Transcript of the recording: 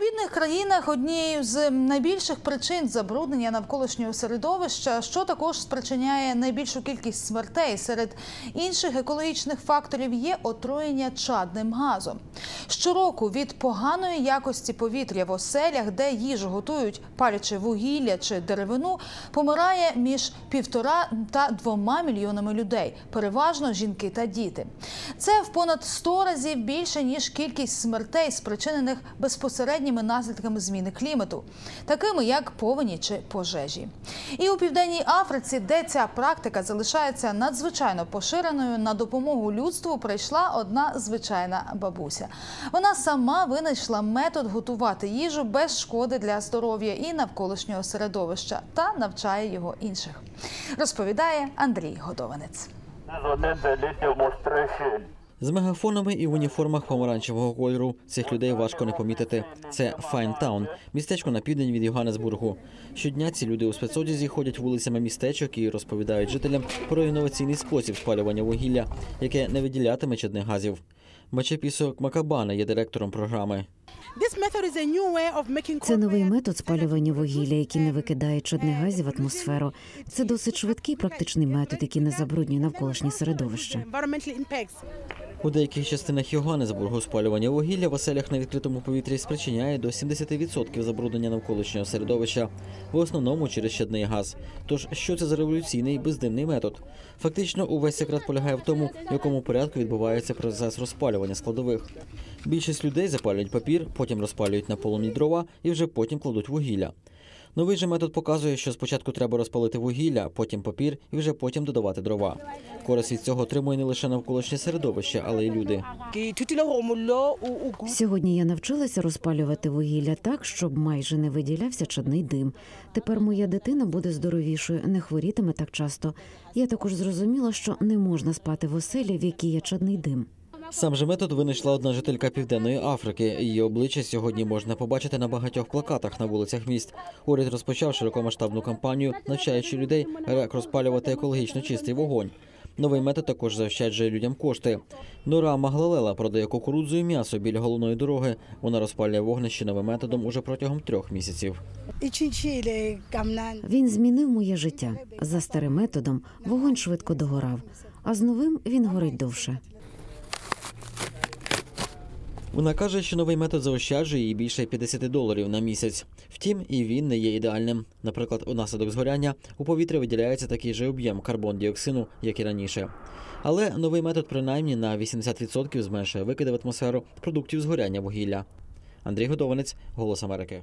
бідних країнах однією з найбільших причин забруднення навколишнього середовища, що також спричиняє найбільшу кількість смертей серед інших екологічних факторів, є отруєння чадним газом. Щороку від поганої якості повітря в оселях, де їжу готують палячи вугілля чи деревину, помирає між півтора та двома мільйонами людей, переважно жінки та діти. Це в понад 100 разів більше ніж кількість смертей, спричинених безпосередніми наслідками зміни клімату, такими як повені чи пожежі. І у південній Африці, де ця практика залишається надзвичайно поширеною, на допомогу людству прийшла одна звичайна бабуся. Вона сама винайшла метод готувати їжу без шкоди для здоров'я і навколишнього середовища та навчає його інших. Розповідає Андрій Годованець. З мегафонами і в уніформах помаранчевого кольору цих людей важко не помітити. Це Файнтаун, містечко на південь від Йоганнесбургу. Щодня ці люди у спецодязі ходять вулицями містечок і розповідають жителям про інноваційний спосіб спалювання вугілля, яке не виділятиме чадних газів. Мачепісок Макабана є директором програми. Це новий метод спалювання вугілля, який не викидає чадних газів в атмосферу. Це досить швидкий практичний метод, який не забруднює навколишнє середовище. У деяких частинах Йоганнесбургу спалювання вугілля в оселях на відкритому повітрі спричиняє до 70% забруднення навколишнього середовища, в основному через чадний газ. Тож що це за революційний бездимний метод? Фактично, увесь секрет полягає в тому, в якому порядку відбувається процес розпалювання складових. Більшість людей запалюють папір, потім розпалюють на полум'ї дрова і вже потім кладуть вугілля. Новий же метод показує, що спочатку треба розпалити вугілля, потім папір і вже потім додавати дрова. Користь від цього отримує не лише навколишнє середовище, але й люди. Сьогодні я навчилася розпалювати вугілля так, щоб майже не виділявся чадний дим. Тепер моя дитина буде здоровішою, не хворітиме так часто. Я також зрозуміла, що не можна спати в оселі, в якій є чадний дим. Сам же метод винайшла одна жителька Південної Африки. Її обличчя сьогодні можна побачити на багатьох плакатах на вулицях міст. Уряд розпочав широкомасштабну кампанію, навчаючи людей, як розпалювати екологічно чистий вогонь. Новий метод також заощаджує людям кошти. Нора Маглалела продає кукурудзу і м'ясо біля головної дороги. Вона розпалює вогнище новим методом уже протягом трьох місяців. Він змінив моє життя. За старим методом вогонь швидко догорав, а з новим він горить довше. Вона каже, що новий метод заощаджує їй більше 50 доларів на місяць. Втім, і він не є ідеальним. Наприклад, унаслідок згоряння у повітря виділяється такий же об'єм карбон-діоксину, як і раніше. Але новий метод принаймні на 80% зменшує викиди в атмосферу продуктів згоряння вугілля. Андрій Годованець, Голос Америки.